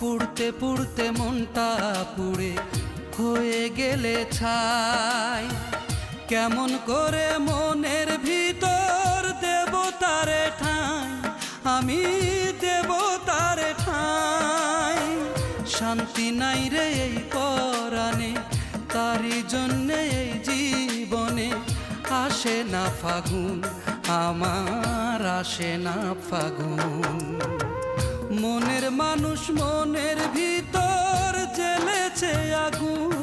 পুড়তে পুড়তে মনটা পুড়ে হয়ে গেলে ছাই। কেমন করে মনের ভিতর দেবতারে ঠাঁই, আমি দেবতারে ঠাঁই। শান্তি নাই রে এই পরাণে, তারই জন্যে এই জীবনে আসে না ফাগুন, আমার আসে না ফাগুন। মনের মানুষ মনের ভিতর জেলেছে আগুন।